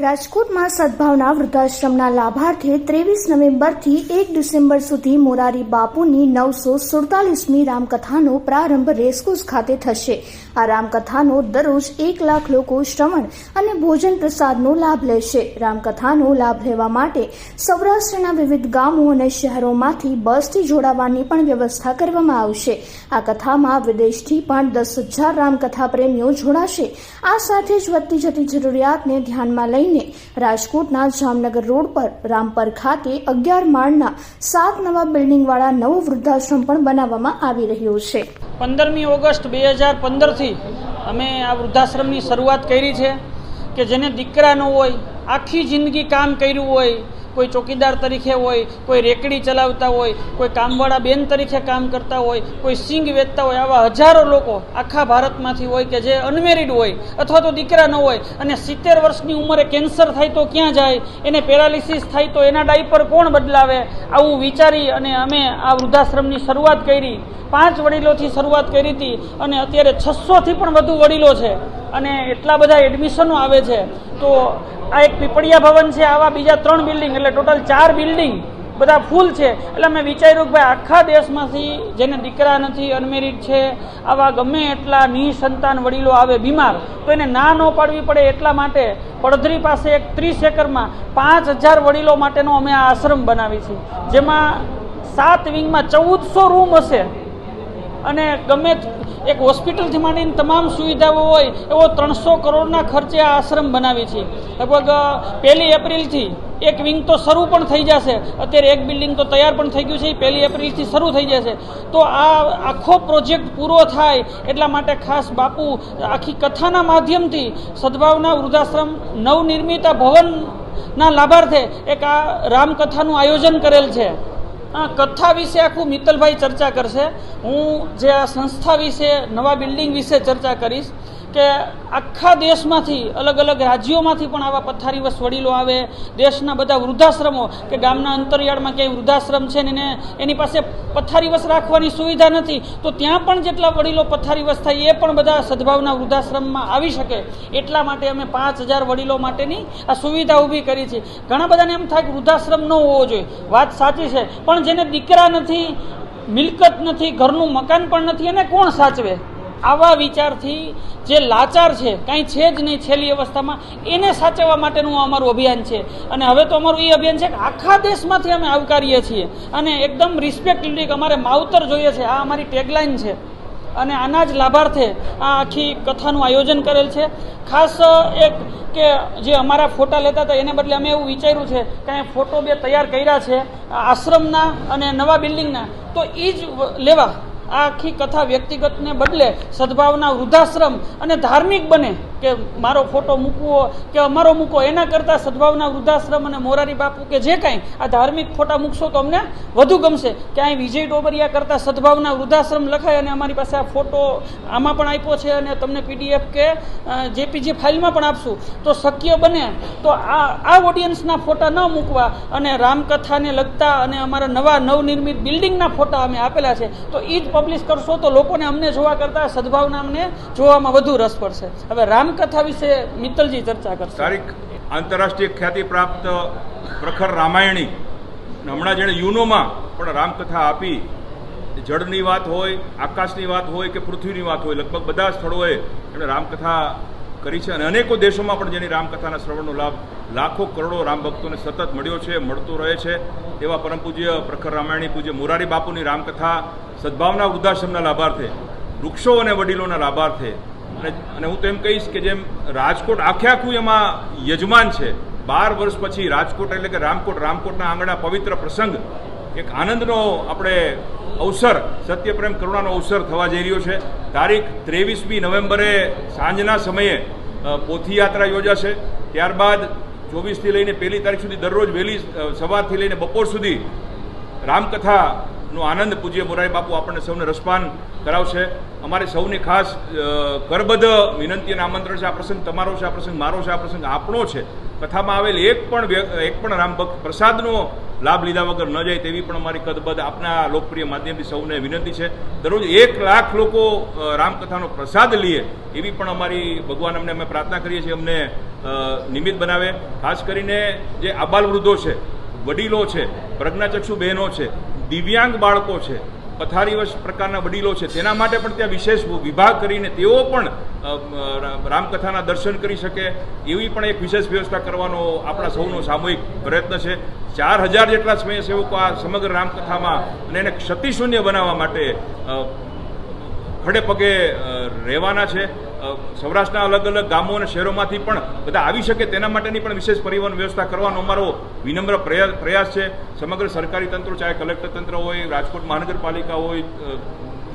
રાજકોટમાં સદભાવના વૃદ્ધાશ્રમના લાભાર્થે ત્રેવીસ નવેમ્બરથી એક ડિસેમ્બર સુધી મોરારી બાપુની નવસો સુડતાલીસમી રામકથાનો પ્રારંભ રેસકોર્સ ખાતે થશે. આ રામકથાનો દરરોજ એક લાખ લોકો શ્રવણ અને ભોજન પ્રસાદનો લાભ લેશે. રામકથાનો લાભ લેવા માટે સૌરાષ્ટ્રના વિવિધ ગામો અને શહેરોમાંથી બસથી જોડાવાની પણ વ્યવસ્થા કરવામાં આવશે. આ કથામાં વિદેશથી પણ દસ હજાર રામકથા પ્રેમીઓ જોડાશે. આ સાથે જ વધતી જતી જરૂરિયાતને ધ્યાનમાં લઈને રાજકોટના જામનગર રોડ પર રામપર ખાતે અગિયાર માળના સાત નવા બિલ્ડિંગવાળા નવો વૃદ્ધાશ્રમ પણ બનાવવામાં આવી રહ્યો છે. પંદરમી ઓગસ્ટ બે હજાર પંદરથી અમે આ વૃદ્ધાશ્રમની શરૂઆત કરી છે કે જેને દીકરા ન હોય, આખી જિંદગી કામ કર્યું હોય કોઈ ચોકીદાર તરીકે હોય, કોઈ રેકડી ચલાવતા હોય, કોઈ કામવાળા બેન તરીકે કામ કરતા હોય, કોઈ સિંગ વેચતા હોય, આવા હજારો લોકો આખા ભારતમાંથી હોય કે જે અનમેરિડ હોય અથવા તો દીકરા ન હોય અને સિત્તેર વર્ષની ઉંમરે કેન્સર થાય તો ક્યાં જાય, એને પેરાલિસિસ થાય તો એના ડાયપર કોણ બદલાવે, આવું વિચારી અને અમે આ વૃદ્ધાશ્રમની શરૂઆત કરી. પાંચ વડીલોથી શરૂઆત કરી હતી અને અત્યારે છસોથી પણ વધુ વડીલો છે અને એટલા બધા એડમિશનો આવે છે. તો આ એક પીપળિયા ભવન છે, આવા બીજા ત્રણ બિલ્ડિંગ, એટલે ટોટલ ચાર બિલ્ડિંગ બધા ફૂલ છે. એટલે મેં વિચાર્યું કે ભાઈ આખા દેશમાંથી જેને દીકરા નથી, અનમેરિડ છે, આવા ગમે એટલા નિસંતાન વડીલો આવે બીમાર, તો એને ના ન પાડવી પડે એટલા માટે પડધરી પાસે એક ત્રીસ એકરમાં પાંચ હજાર વડીલો માટેનો અમે આ આશ્રમ બનાવી છે. જેમાં સાત વિંગમાં ચૌદસો રૂમ હશે. અને ગમે એક હોસ્પિટલથી માંડીને તમામ સુવિધાઓ હોય, એવો ત્રણસો કરોડના ખર્ચે આ આશ્રમ બનાવી છે. લગભગ પહેલી એપ્રિલથી એક વિંગ તો શરૂ પણ થઈ જશે. અત્યારે એક બિલ્ડિંગ તો તૈયાર પણ થઈ ગયું છે પહેલી એપ્રિલથી શરૂ થઈ જશે. તો આ આખો પ્રોજેક્ટ પૂરો થાય એટલા માટે ખાસ બાપુ, આખી કથાના માધ્યમથી સદભાવના વૃદ્ધાશ્રમ, નવનિર્મિત ભવનના લાભાર્થે એક આ રામકથાનું આયોજન કરેલ છે. કથા વિશે આખું મિત્તલભાઈ ચર્ચા કરશે. હું જે આ સંસ્થા વિશે, નવા બિલ્ડિંગ વિશે ચર્ચા કરીશ કે આખા દેશમાંથી, અલગ અલગ રાજ્યોમાંથી પણ આવા પથારીવશ વડીલો આવે, દેશના બધા વૃદ્ધાશ્રમો, કે ગામના અંતરિયાળમાં ક્યાંય વૃદ્ધાશ્રમ છે ને એની પાસે પથારીવશ રાખવાની સુવિધા નથી, તો ત્યાં પણ જેટલા વડીલો પથારીવશ થાય, એ પણ બધા સદભાવના વૃદ્ધાશ્રમમાં આવી શકે. એટલા માટે અમે પાંચ હજાર વડીલો માટેની આ સુવિધા ઊભી કરી છે. ઘણા બધાને એમ થાય કે વૃદ્ધાશ્રમ ન હોવો જોઈએ. વાત સાચી છે. પણ જેને દીકરા નથી, મિલકત નથી, ઘરનું મકાન પણ નથી, એને કોણ સાચવે? આવા વિચારથી જે લાચાર છે, કાંઈ છે જ નહીં છેલ્લી અવસ્થામાં, એને સાચવવા માટેનું અમારું અભિયાન છે. અને હવે તો અમારું એ અભિયાન છે કે આખા દેશમાંથી અમે આવકારીએ છીએ. અને એકદમ રિસ્પેક્ટલી અમારે માવતર જોઈએ છે. આ અમારી ટેગલાઇન છે. અને આના જ લાભાર્થે આ આખી કથાનું આયોજન કરેલ છે. ખાસ એક કે જે અમારા ફોટા લેતા હતા, એને બદલે અમે એવું વિચાર્યું છે કે ફોટો બે તૈયાર કર્યા છે, આશ્રમના અને નવા બિલ્ડિંગના, તો એ જ લેવા. આખી કથા વ્યક્તિગતને બદલે સદભાવના વૃદ્ધાશ્રમ અને ધાર્મિક બને કે મારો ફોટો મૂકવો કે અમારો મૂકો, એના કરતાં સદભાવના વૃદ્ધાશ્રમ અને મોરારી બાપુ કે જે કાંઈ, આ ધાર્મિક ફોટા મૂકશો તો અમને વધુ ગમશે. કે અહીં વિજય ડોબરિયા કરતાં સદભાવના વૃદ્ધાશ્રમ લખાય અને અમારી પાસે આ ફોટો આમાં પણ આપ્યો છે અને તમને પીડીએફ કે જેપીજી ફાઇલમાં પણ આપશું. તો શક્ય બને તો આ આ ઓડિયન્સના ફોટા ન મૂકવા અને રામકથાને લગતા અને અમારા નવા નવનિર્મિત બિલ્ડિંગના ફોટા અમે આપેલા છે. તો એ જ પબ્લિશ કરશો તો લોકોને અમને જોવા કરતાં સદભાવના અમને જોવામાં વધુ રસ પડશે. હવે રામકથા વિશે મિત્તલજી ચર્ચા કરશે. તારીખ આંતરરાષ્ટ્રીય ખ્યાતિ પ્રાપ્ત પ્રખર રામાયણી. હમણાં જેણે યુનોમાં પણ રામકથા આપી. જળની વાત હોય, આકાશની વાત હોય કે પૃથ્વીની વાત હોય, લગભગ બધા સ્થળોએ એમણે રામકથા કરી છે. અને અનેકો દેશોમાં પણ જેની રામકથાના શ્રવણનો લાભ લાખો કરોડો રામ ભક્તોને સતત મળ્યો છે, મળતો રહે છે. એવા પરમ પૂજ્ય પ્રખર રામાયણી પૂજ્ય મોરારી બાપુની રામકથા સદભાવના વૃદ્ધાશ્રમના લાભાર્થે, વૃક્ષો અને વડીલોના લાભાર્થે, અને અને હું તો એમ કહીશ કે જેમ રાજકોટ આખે આખું એમાં યજમાન છે, બાર વર્ષ પછી રાજકોટ એટલે કે રામકોટ, રામકોટના આંગણા પવિત્ર પ્રસંગ, એક આનંદનો આપણે અવસર, સત્યપ્રેમ કરુણાનો અવસર થવા જઈ રહ્યો છે. તારીખ ત્રેવીસમી નવેમ્બરે સાંજના સમયે પોથીયાત્રા પોથી યાત્રા યોજાશે. ત્યારબાદ ચોવીસથી લઈને પહેલી તારીખ સુધી દરરોજ વહેલી સવારથી લઈને બપોર સુધી રામકથાનો આનંદ પૂજ્ય મોરારી બાપુ આપણને સૌને રસપાન કરાવશે. અમારે સૌની ખાસ કરબદ્ધ વિનંતી અને આમંત્રણ છે. આ પ્રસંગ તમારો છે, આ પ્રસંગ મારો છે, આ પ્રસંગ આપણો છે. કથામાં આવેલ એક પણ એક પણ રામ ભક્ત પ્રસાદનો લાભ લીધા વગર ન જાય તેવી પણ અમારી કદબદ્ધ આપના લોકપ્રિય માધ્યમથી સૌને વિનંતી છે. દરરોજ એક લાખ લોકો રામકથાનો પ્રસાદ લઈએ એવી પણ અમારી ભગવાન અમને અમે પ્રાર્થના કરીએ છીએ. અમને નિમિત્ત બનાવે. ખાસ કરીને જે આબાલ વૃદ્ધો છે, વડીલો છે, પ્રજ્ઞાચક્ષુ બહેનો છે દિવ્યાંગ બાળકો છે, પથારીવશ પ્રકારના વડીલો છે, તેના માટે પણ ત્યાં વિશેષ વિભાગ કરીને તેઓ પણ રામકથાના દર્શન કરી શકે, એવી પણ એક વિશેષ વ્યવસ્થા કરવાનો આપણા સૌનો સામૂહિક પ્રયત્ન છે. ચાર હજાર જેટલા સ્વયંસેવકો આ સમગ્ર રામકથામાં અને એને ક્ષતિશૂન્ય બનાવવા માટે ખડે પગે રહેવાના છે. સૌરાષ્ટ્રના અલગ અલગ ગામો અને શહેરોમાંથી પણ બધા આવી શકે તેના માટેની પણ વિશેષ પરિવહન વ્યવસ્થા કરવાનો અમારો વિનમ્ર પ્રયાસ છે. સમગ્ર સરકારી તંત્રો, ચાહે કલેક્ટર તંત્ર હોય, રાજકોટ મહાનગરપાલિકા હોય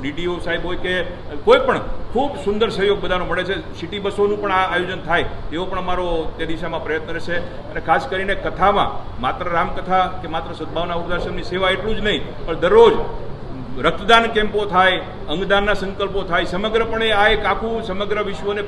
ડીડીઓ સાહેબ હોય કે કોઈ પણ ખૂબ સુંદર સહયોગ બધાનો મળે છે. સિટી બસોનું પણ આ આયોજન થાય એવો પણ અમારો તે દિશામાં પ્રયત્ન રહેશે. અને ખાસ કરીને કથામાં માત્ર રામકથા કે માત્ર સદભાવના વૃદ્ધાશ્રમની સેવા એટલું જ નહીં, પણ દરરોજ રક્તદાન કેમ્પો થાય, અંગદાનના સંકલ્પો થાય, સમગ્રપણે આ એક આખું સમગ્ર વિશ્વને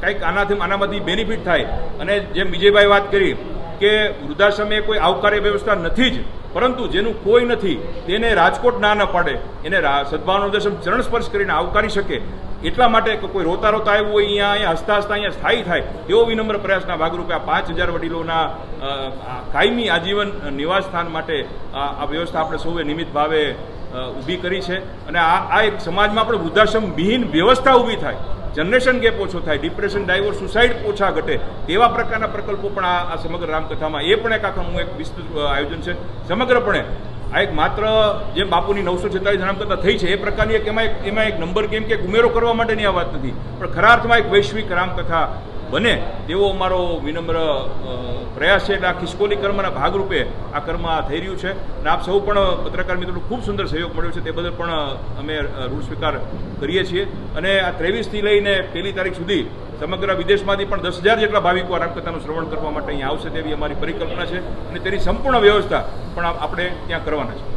કંઈક આનાથી આનામાંથી બેનિફિટ થાય. અને જેમ વિજયભાઈ વાત કરી કે વૃદ્ધાશ્રમે કોઈ આવકાર્ય વ્યવસ્થા નથી જ, પરંતુ જેનું કોઈ નથી, તેને રાજકોટ ના ન પાડે. એને સદભાવના દર્શન ચરણ સ્પર્શ કરીને આવકારી શકે. એટલા માટે કે કોઈ રોતા રોતા આવ્યું હોય, અહીંયા અહીંયા હસતા હસતા અહીંયા સ્થાયી થાય એવો વિનમ્ર પ્રયાસના ભાગરૂપે આ પાંચ હજાર વડીલોના કાયમી આજીવન નિવાસ સ્થાન માટે આ વ્યવસ્થા આપણે સૌએ નિમિત્ત ભાવે ઊભી કરી છે. અને આ આ એક સમાજમાં પણ વૃદ્ધાશ્રમ વિહીન વ્યવસ્થા ઊભી થાય. જનરેશન ગેપ ઓછો થાય. ડિપ્રેશન ડાયવોર્સ સુસાઇડ ઓછા ઘટે. તેવા પ્રકારના પ્રકલ્પો પણ આ સમગ્ર રામકથામાં એ પણ એક આખાનું એક વિસ્તૃત આયોજન છે. સમગ્રપણે આ એક માત્ર જેમ બાપુની નવસો છેતાલીસ રામકથા થઈ છે, એ પ્રકારની એક એમાં એક એમાં એક નંબર કેમ કે ઉમેરો કરવા માટેની આ વાત નથી. પણ ખરા અર્થમાં એક વૈશ્વિક રામકથા બને, તેવો અમારો વિનમ્ર પ્રયાસ છે એટલે આ ખિસકોલી કર્મના ભાગરૂપે આ કર્મ આ થઈ રહ્યું છે. અને આપ સૌ પણ પત્રકાર મિત્રોનો ખૂબ સુંદર સહયોગ મળ્યો છે. તે બદલ પણ અમે ઋણ સ્વીકાર કરીએ છીએ. અને આ ત્રેવીસથી લઈને પહેલી તારીખ સુધી સમગ્ર વિદેશમાંથી પણ દસ હજાર જેટલા ભાવિકો આ રામકથાનું શ્રવણ કરવા માટે અહીંયા આવશે તેવી અમારી પરિકલ્પના છે. અને તેની સંપૂર્ણ વ્યવસ્થા પણ આપણે ત્યાં કરવાના છે